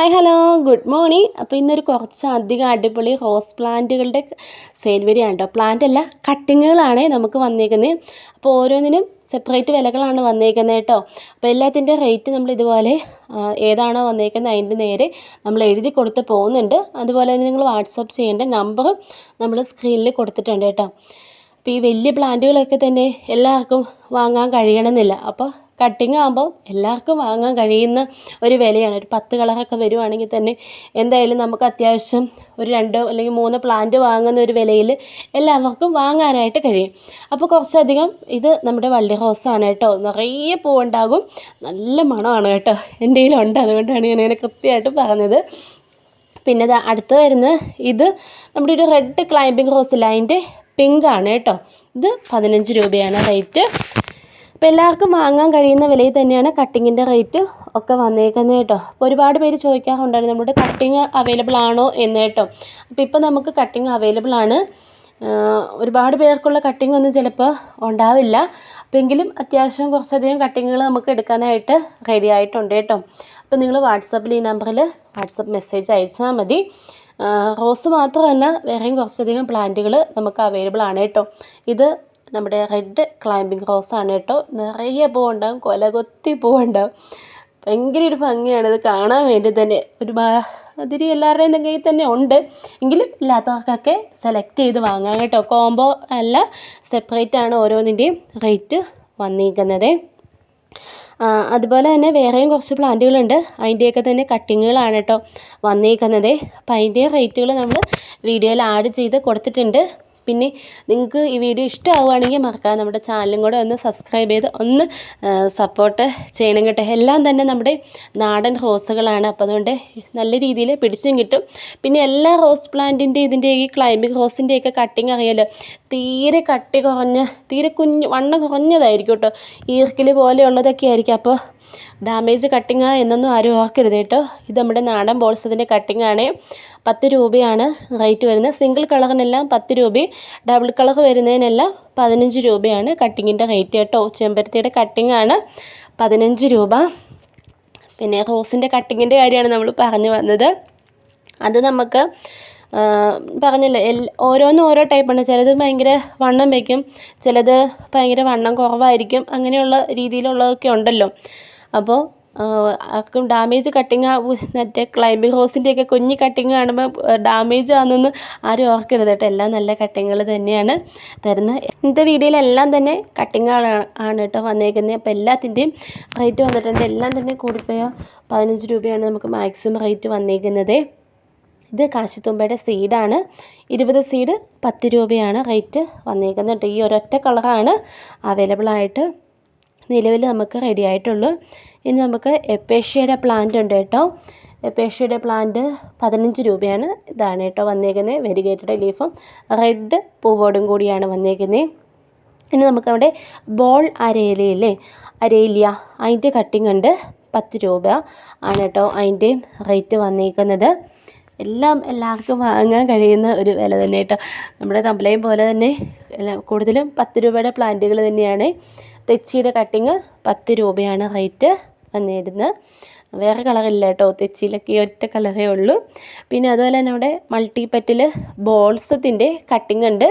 Hi hello good morning അപ്പോൾ ഇന്നൊരു കുറച്ച് അധികം അടിപൊളി റോസ് പ്ലാന്റുകളുടെ സെയിൽ വരികയാണ് കേട്ടോ പ്ലാന്റ് അല്ല കട്ടിങ്ങുകളാണ് നമുക്ക് വന്നേക്കുന്നത്. അപ്പോൾ ഓരോന്നിനും സെപ്പറേറ്റ് വിലകളാണ് വന്നേക്കുന്നത് കേട്ടോ അപ്പോൾ എല്ലാത്തിന്റെ റേറ്റ് നമ്മൾ ഇതുപോലെ ഏതാണോ വന്നേക്കുന്നത് അതിന്റെ നേരെ നമ്മൾ എഴുതി കൊടുത്ത് പോകുന്നുണ്ട്. അതുപോലെ തന്നെ നിങ്ങൾ വാട്സപ്പ് ചെയ്യേണ്ട നമ്പർ നമ്മൾ സ്ക്രീനിൽ കൊടുത്തിട്ടുണ്ട് കേട്ടോ അപ്പോൾ ഈ വലിയ പ്ലാന്റുകളൊക്കെ തന്നെ എല്ലാവർക്കും വാങ്ങാൻ കഴിയണമെന്നില്ല. അപ്പോൾ കട്ടിങ് ആകുമ്പോൾ എല്ലാവർക്കും വാങ്ങാൻ കഴിയുന്ന ഒരു വിലയാണ്. ഒരു പത്ത് കളറൊക്കെ വരുവാണെങ്കിൽ തന്നെ എന്തായാലും നമുക്ക് അത്യാവശ്യം ഒരു രണ്ടോ അല്ലെങ്കിൽ മൂന്ന് പ്ലാന്റ് വാങ്ങുന്ന ഒരു വിലയിൽ എല്ലാവർക്കും വാങ്ങാനായിട്ട് കഴിയും. അപ്പോൾ കുറച്ചധികം ഇത് നമ്മുടെ വള്ളി റോസാണ് കേട്ടോ. നിറയെ പൂവുണ്ടാകും. നല്ല മണമാണ് കേട്ടോ. എന്റെ കയ്യിലുണ്ട്. അതുകൊണ്ടാണ് ഞാൻ ഇങ്ങനെ കൃത്യമായിട്ട് പറഞ്ഞത്. പിന്നെ അടുത്ത് വരുന്ന ഇത് നമ്മുടെ ഒരു റെഡ് ക്ലൈമ്പിംഗ് റോസില്ല ലൈന്റെ പിങ്ക് ആണ് കേട്ടോ. ഇത് പതിനഞ്ച് രൂപയാണ് റേറ്റ് അപ്പോൾ എല്ലാവർക്കും വാങ്ങാൻ കഴിയുന്ന വിലയിൽ തന്നെയാണ് കട്ടിങ്ങിന്റെ റേറ്റ് ഒക്കെ വന്നേക്കുന്നത് കേട്ടോ. അപ്പോൾ ഒരുപാട് പേര് ചോദിക്കാറുണ്ടായിരുന്നു നമ്മുടെ കട്ടിങ് അവൈലബിൾ ആണോ എന്ന് കേട്ടോ. അപ്പോൾ ഇപ്പോൾ നമുക്ക് കട്ടിങ് അവൈലബിൾ ആണ്. ഒരുപാട് പേർക്കുള്ള കട്ടിംഗ് ഒന്നും ചിലപ്പോൾ ഉണ്ടാവില്ല. അപ്പെങ്കിലും അത്യാവശ്യം കുറച്ചധികം കട്ടിങ്ങുകൾ നമുക്ക് എടുക്കാനായിട്ട് റെഡി ആയിട്ടുണ്ട് കേട്ടോ. അപ്പോൾ നിങ്ങൾ വാട്സപ്പിൽ ഈ നമ്പറിൽ വാട്സപ്പ് മെസ്സേജ് അയച്ചാൽ മതി. റോസ് മാത്രമല്ല വേറെയും കുറച്ചധികം പ്ലാന്റുകൾ നമുക്ക് അവൈലബിൾ ആണ് കേട്ടോ. ഇത് നമ്മുടെ റെഡ് ക്ലൈമ്പിംഗ് റോസാണ് കേട്ടോ. നിറയെ പൂവുണ്ടാവും കൊലകൊത്തി പൂവുണ്ടാവും. ഭയങ്കര ഒരു ഭംഗിയാണ് ഇത് കാണാൻ വേണ്ടി തന്നെ. ഒരു അതിരി എല്ലാവരുടെയും കയ്യിൽ തന്നെ ഉണ്ട്. എങ്കിലും ഇല്ലാത്തവർക്കൊക്കെ സെലക്ട് ചെയ്ത് വാങ്ങാം കേട്ടോ. കോംബോ അല്ല സെപ്പറേറ്റ് ആണ് ഓരോന്നിന്റെയും റേറ്റ് വന്നിരിക്കുന്നത് അതുപോലെ തന്നെ വേറെയും കുറച്ച് പ്ലാന്റുകളുണ്ട്. അതിന്റെയൊക്കെ തന്നെ കട്ടിങ്ങുകളാണ് കേട്ടോ വന്നിരിക്കുന്നത് അപ്പോൾ അതിന്റെ റേറ്റുകൾ നമ്മൾ വീഡിയോയിൽ ആഡ് ചെയ്ത് കൊടുത്തിട്ടുണ്ട്. പിന്നെ നിങ്ങൾക്ക് ഈ വീഡിയോ ഇഷ്ടമാവുകയാണെങ്കിൽ മറക്കാതെ നമ്മുടെ ചാനലും കൂടെ ഒന്ന് സബ്സ്ക്രൈബ് ചെയ്ത് ഒന്ന് സപ്പോർട്ട് ചെയ്യണം കേട്ടോ. എല്ലാം തന്നെ നമ്മുടെ നാടൻ റോസുകളാണ്. അപ്പോൾ അതുകൊണ്ട് നല്ല രീതിയിൽ പിടിച്ചും കിട്ടും. പിന്നെ എല്ലാ റോസ് പ്ലാന്റിന്റെ ഇതിന്റെ ഈ ക്ലൈമ്പിംഗ് റോസിന്റെയൊക്കെ കട്ടിങ് അറിയാലോ? തീരെ കട്ടി കുറഞ്ഞ തീരെ കുഞ്ഞ് വണ്ണം കുറഞ്ഞതായിരിക്കും കേട്ടോ. ഈർക്കിൽ പോലെയുള്ളതൊക്കെ ആയിരിക്കും. അപ്പോൾ ഡാമേജ് കട്ടിങ് എന്നൊന്നും ആരും ഓർക്കരുത് കേട്ടോ. ഇത് നമ്മുടെ നാടൻ ബോൾസത്തിന്റെ കട്ടിങ് ആണ്. പത്ത് രൂപയാണ് റേറ്റ് വരുന്നത്. സിംഗിൾ കളറിനെല്ലാം പത്ത് രൂപയും ഡബിൾ കളർ വരുന്നതിനെല്ലാം പതിനഞ്ച് രൂപയാണ് കട്ടിങ്ങിന്റെ റേറ്റ് കേട്ടോ. ചെമ്പരത്തിയുടെ കട്ടിങ് ആണ് പതിനഞ്ച് രൂപ. പിന്നെ റോസിന്റെ കട്ടിങ്ങിന്റെ കാര്യമാണ് നമ്മൾ പറഞ്ഞു വന്നത്. അത് നമുക്ക് പറഞ്ഞല്ലോ ഓരോന്നും ഓരോ ടൈപ്പാണ് ചിലത് ഭയങ്കര വണ്ണം വയ്ക്കും ചിലത് ഭയങ്കര വണ്ണം കുറവായിരിക്കും. അങ്ങനെയുള്ള രീതിയിലുള്ളതൊക്കെ ഉണ്ടല്ലോ. അപ്പോൾ ആർക്കും ഡാമേജ് കട്ടിങ് മറ്റേ ക്ലൈമ്പിംഗ് ഹോസിന്റെയൊക്കെ കുഞ്ഞ് കട്ടിങ് കാണുമ്പോൾ ഡാമേജ് ആണെന്നൊന്നും ആരും ഓർക്കരുത് കേട്ടോ. എല്ലാം നല്ല കട്ടിങ്ങുകൾ തന്നെയാണ് തരുന്നത്. ഇന്നത്തെ വീഡിയോയിലെല്ലാം തന്നെ കട്ടിങ്ങുകളാണ് ആണ് കേട്ടോ വന്നേക്കുന്നത് അപ്പോൾ എല്ലാത്തിന്റെയും റേറ്റ് വന്നിട്ടുണ്ട്. എല്ലാം തന്നെ കൂടിപ്പോയാൽ പതിനഞ്ച് രൂപയാണ് നമുക്ക് മാക്സിമം റേറ്റ് വന്നേക്കുന്നത്. ഇത് കാശിത്തുമ്പയുടെ സീഡാണ് ഇരുപത് സീഡ് പത്ത് രൂപയാണ് റേറ്റ് വന്നേക്കുന്നത് ഈ ഒരൊറ്റ കളറാണ് അവൈലബിൾ ആയിട്ട് നിലവിൽ നമുക്ക് റെഡി ആയിട്ടുള്ളൂ. ഇനി നമുക്ക് എപ്പേഷ്യയുടെ പ്ലാന്റ് ഉണ്ട് കേട്ടോ. എപ്പേഷ്യയുടെ പ്ലാന്റ് പതിനഞ്ച് രൂപയാണ് ഇതാണ് കേട്ടോ വന്നേക്കുന്നത്. വെരിഗേറ്റഡ് ലീഫും റെഡ് പൂവോടും കൂടിയാണ് വന്നേക്കുന്നത്. ഇനി നമുക്ക് നമുക്കവിടെ ബോൾ അരയിലയില്ലേ അരയിലിയ അതിന്റെ കട്ടിങ് ഉണ്ട് പത്ത് രൂപ ആണ് കേട്ടോ. അതിന്റെയും റേറ്റ് വന്നേക്കുന്നത്. എല്ലാം എല്ലാവർക്കും വാങ്ങാൻ കഴിയുന്ന ഒരു വില തന്നെ കേട്ടോ. നമ്മുടെ തമ്പലയും പോലെ തന്നെ കൂടുതലും പത്ത് രൂപയുടെ പ്ലാന്റുകൾ തന്നെയാണ്. തെച്ചിയുടെ കട്ടിങ് പത്ത് രൂപയാണ് റേറ്റ് വന്നിരുന്നത്. വേറെ കളറില്ല കേട്ടോ. തെച്ചിയിലൊക്കെ ഒറ്റ കളറേ ഉള്ളൂ. പിന്നെ അതുപോലെ തന്നെ നമ്മുടെ മൾട്ടി പറ്റിൽ ബോൾസത്തിന്റെ കട്ടിങ് ഉണ്ട്.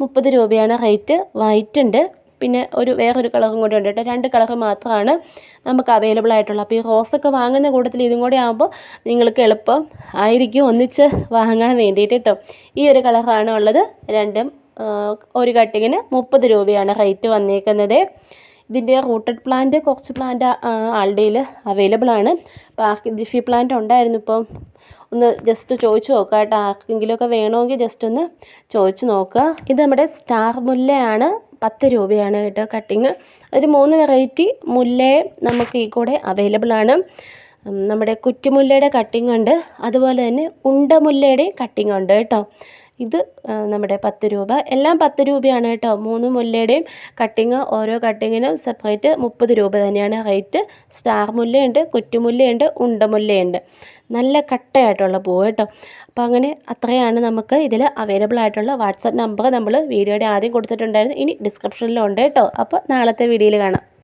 മുപ്പത് രൂപയാണ് റേറ്റ് വൈറ്റ് ഉണ്ട്. പിന്നെ ഒരു വേറൊരു കളറും കൂടി ഉണ്ട് കേട്ടോ. രണ്ട് കളർ മാത്രമാണ് നമുക്ക് അവൈലബിൾ ആയിട്ടുള്ളത്. അപ്പോൾ ഈ റോസൊക്കെ വാങ്ങുന്ന കൂട്ടത്തിൽ ഇതും കൂടി ആകുമ്പോൾ നിങ്ങൾക്ക് എളുപ്പം ആയിരിക്കും ഒന്നിച്ച് വാങ്ങാൻ വേണ്ടിയിട്ട് കേട്ടോ. ഈ ഒരു കളറാണ് ഉള്ളത്. രണ്ടും ഒരു കട്ടിങ്ങിന് മുപ്പത് രൂപയാണ് റേറ്റ് വന്നേക്കുന്നത്. ഇതിന്റെ റൂട്ടഡ് പ്ലാന്റ് കുറച്ച് പ്ലാന്റ് ആളുടെയിൽ അവൈലബിൾ ആണ്. അപ്പോൾ ജിഫി പ്ലാന്റ് ഉണ്ടായിരുന്നു ഇപ്പം. ഒന്ന് ജസ്റ്റ് ചോദിച്ച് നോക്കുക കേട്ടോ. ആർക്കെങ്കിലുമൊക്കെ വേണമെങ്കിൽ ജസ്റ്റ് ഒന്ന് ചോദിച്ച് നോക്കുക. ഇത് നമ്മുടെ സ്റ്റാർ മുല്ലയാണ്. പത്ത് രൂപയാണ് കേട്ടോ കട്ടിങ് ഒരു മൂന്ന് വെറൈറ്റി മുല്ലയെ നമുക്ക് ഈ കൂടെ അവൈലബിൾ ആണ്. നമ്മുടെ കുറ്റിമുല്ലയുടെ കട്ടിങ് ഉണ്ട്. അതുപോലെ തന്നെ ഉണ്ടമുല്ലയുടെ കട്ടിങ് ഉണ്ട് കേട്ടോ. ഇത് നമ്മുടെ പത്ത് രൂപ. എല്ലാം പത്ത് രൂപയാണ് കേട്ടോ. മൂന്ന് മുല്ലയുടെയും കട്ടിങ് ഓരോ കട്ടിങ്ങിനും സെപ്പറേറ്റ് മുപ്പത് രൂപ തന്നെയാണ് റേറ്റ് സ്റ്റാർ മുല്ലയുണ്ട് കുറ്റുമുല്ലയുണ്ട് ഉണ്ടമുല്ലയുണ്ട്. നല്ല കട്ടയായിട്ടുള്ള പൂവ് കേട്ടോ. അപ്പോൾ അങ്ങനെ അത്രയാണ് നമുക്ക് ഇതിൽ അവൈലബിൾ ആയിട്ടുള്ള വാട്സപ്പ് നമ്പർ നമ്മൾ വീഡിയോയുടെ ആദ്യം കൊടുത്തിട്ടുണ്ടായിരുന്നു. ഇനി ഡിസ്ക്രിപ്ഷനിലും ഉണ്ട് കേട്ടോ. അപ്പോൾ നാളത്തെ വീഡിയോയിൽ കാണാം.